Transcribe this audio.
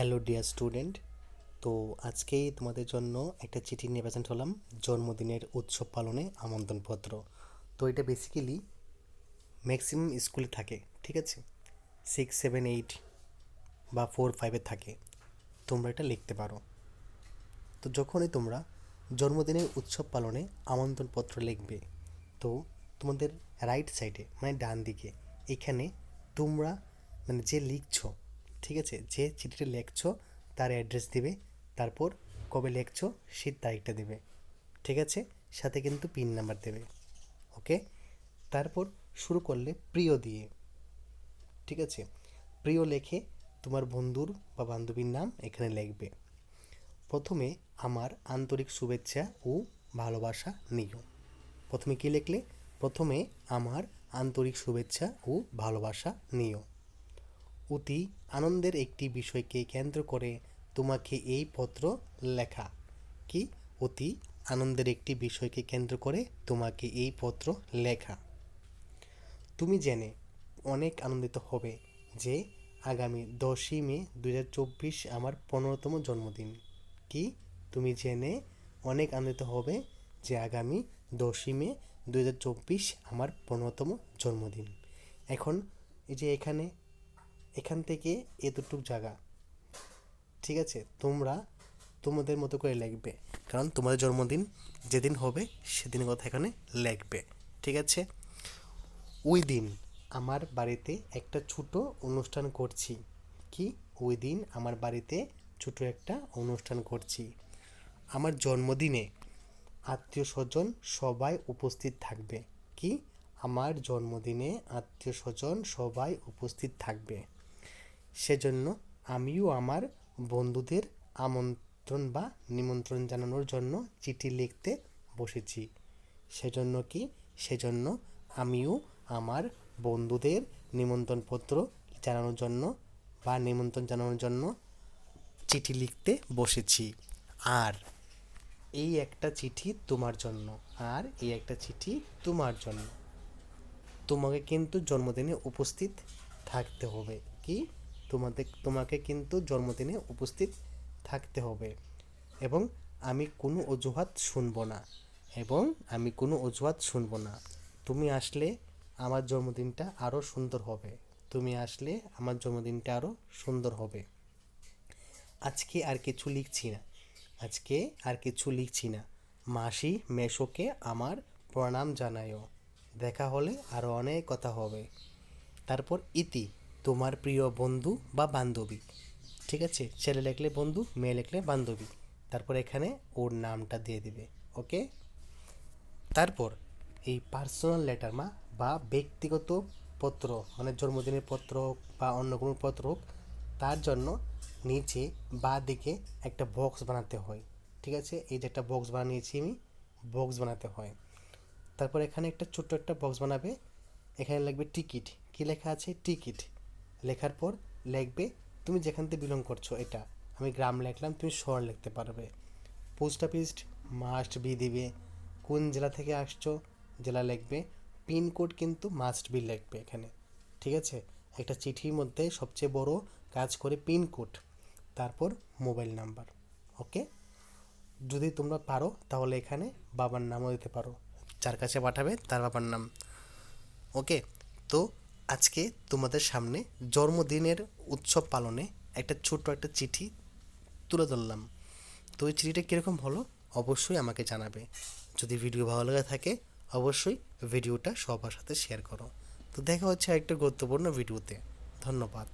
Hello dear student তো আজকেই তোমাদের জন্য একটা চিঠি নিয়ে প্রেজেন্ট হলাম, জন্মদিনের উৎসব পালনে আমন্ত্রণপত্র। তো এটা বেসিক্যালি ম্যাক্সিমাম স্কুলে থাকে, ঠিক আছে? সিক্স সেভেন এইট বা ফোর ফাইভে থাকে। তোমরা এটা লিখতে পারো। তো যখনই তোমরা জন্মদিনের উৎসব পালনে আমন্ত্রণপত্র লিখবে, তো তোমাদের রাইট সাইডে মানে ডান দিকে, এখানে তোমরা মানে যে লিখছো ঠিক আছে? যে চিঠিটা লিখছো, তার অ্যাড্রেস দিবে, তারপর কবে লিখছো সেই তারিখটা দেবে। ঠিক আছে? সাথে কিন্তু পিন নাম্বার দেবে। ওকে তারপর শুরু করলে প্রিয় দিয়ে। ঠিক আছে? প্রিয় লেখে তোমার বন্ধুর বা বান্ধবীর নাম এখানে লিখবে। প্রথমে আমার আন্তরিক শুভেচ্ছা ও ভালোবাসা নিও। প্রথমে কী লিখলে? প্রথমে আমার আন্তরিক শুভেচ্ছা ও ভালোবাসা নিও। অতি আনন্দের একটি বিষয়কে কেন্দ্র করে তোমাকে এই পত্র লেখা। কি? অতি আনন্দের একটি বিষয়কে কেন্দ্র করে তোমাকে এই পত্র লেখা। তুমি জেনে অনেক আনন্দিত হবে যে আগামী দশই মে দু হাজার চব্বিশ আমার পনেরোতম জন্মদিন। কি? তুমি জেনে অনেক আনন্দিত হবে যে আগামী দশই মে দু হাজার চব্বিশ আমার পনেরোতম জন্মদিন। এখন এই যে এখানে এখান থেকে এতটুক জায়গা। ঠিক আছে? তোমরা তোমাদের মতো করে লিখবে। কারণ তোমাদের জন্মদিন যেদিন হবে, সেদিনের কথা এখানে লিখবে। ঠিক আছে? ওই দিন আমার বাড়িতে একটা ছোট অনুষ্ঠান করছি। কি? ওই দিন আমার বাড়িতে ছোট একটা অনুষ্ঠান করছি। আমার জন্মদিনে আত্মীয় স্বজন সবাই উপস্থিত থাকবে। কি? আমার জন্মদিনে আত্মীয় স্বজন সবাই উপস্থিত থাকবে। সেজন্য আমিও আমার বন্ধুদের আমন্ত্রণ বা নিমন্ত্রণ জানানোর জন্য চিঠি লিখতে বসেছি। সেজন্য কি? সেজন্য আমিও আমার বন্ধুদের নিমন্ত্রণপত্র জানানোর জন্য বা নিমন্ত্রণ জানানোর জন্য চিঠি লিখতে বসেছি। আর এই একটা চিঠি তোমার জন্য, আর এই একটা চিঠি তোমার জন্য। তোমাকে কিন্তু জন্মদিনে উপস্থিত থাকতে হবে, কি? তোমাদের তোমাকে কিন্তু জন্মদিনে উপস্থিত থাকতে হবে। এবং আমি কোনো অজুহাত শুনব না। এবং আমি কোনো অজুহাত শুনব না। তুমি আসলে আমার জন্মদিনটা আরও সুন্দর হবে। তুমি আসলে আমার জন্মদিনটা আরও সুন্দর হবে। আজকে আর কিছু লিখছি না। আজকে আর কিছু লিখছি না। মাসি মেশোকে আমার প্রণাম জানায়ও। দেখা হলে আরও অনেক কথা হবে। তারপর ইতি। তোমার প্রিয় বন্ধু বা বান্ধবী। ঠিক আছে? ছেলে লিখলে বন্ধু, মেয়ে লিখলে বান্ধবী। তারপর এখানে ওর নামটা দিয়ে দিবে, ওকে? তারপর এই পার্সোনাল লেটার মা বা ব্যক্তিগত পত্র মানে জন্মদিনের পত্র হোক বা অন্য কোনো পত্র হোক, তার জন্য নিচে বা দিকে একটা বক্স বানাতে হয়। ঠিক আছে? এই যে একটা বক্স বানিয়েছি আমি বক্স বানাতে হয়। তারপর এখানে একটা ছোট্ট একটা বক্স বানাবে। এখানে লাগবে টিকিট কী লেখা আছে? টিকিট লেখার পর লিখবে, তুমি যেখান থেকে বিলং করছ, এটা। আমি গ্রাম লিখলাম, তুমি শহর লিখতে পারবে। পোস্ট অফিস মাস্ট বি দিবে। কোন জেলা থেকে আসছো, জেলা লিখবে। পিনকোড কিন্তু মাস্ট বি লিখবে এখানে। ঠিক আছে? একটা চিঠির মধ্যে সবচেয়ে বড় কাজ করে পিনকোড তারপর মোবাইল নাম্বার ওকে যদি তোমরা পারো, তাহলে এখানে বাবার নামও দিতে পারো। যার কাছে পাঠাবে, তার বাবার নাম ওকে তো আজকে তোমাদের সামনে জন্মদিনের উৎসব পালনে একটা ছোট্ট একটা চিঠি তুলে ধরলাম। তো ওই চিঠিটা কীরকম হলো? অবশ্যই আমাকে জানাবে। যদি ভিডিও ভালো লাগে থাকে, অবশ্যই ভিডিওটা সবার সাথে শেয়ার করো। তো দেখা হচ্ছে একটা গুরুত্বপূর্ণ ভিডিওতে। ধন্যবাদ।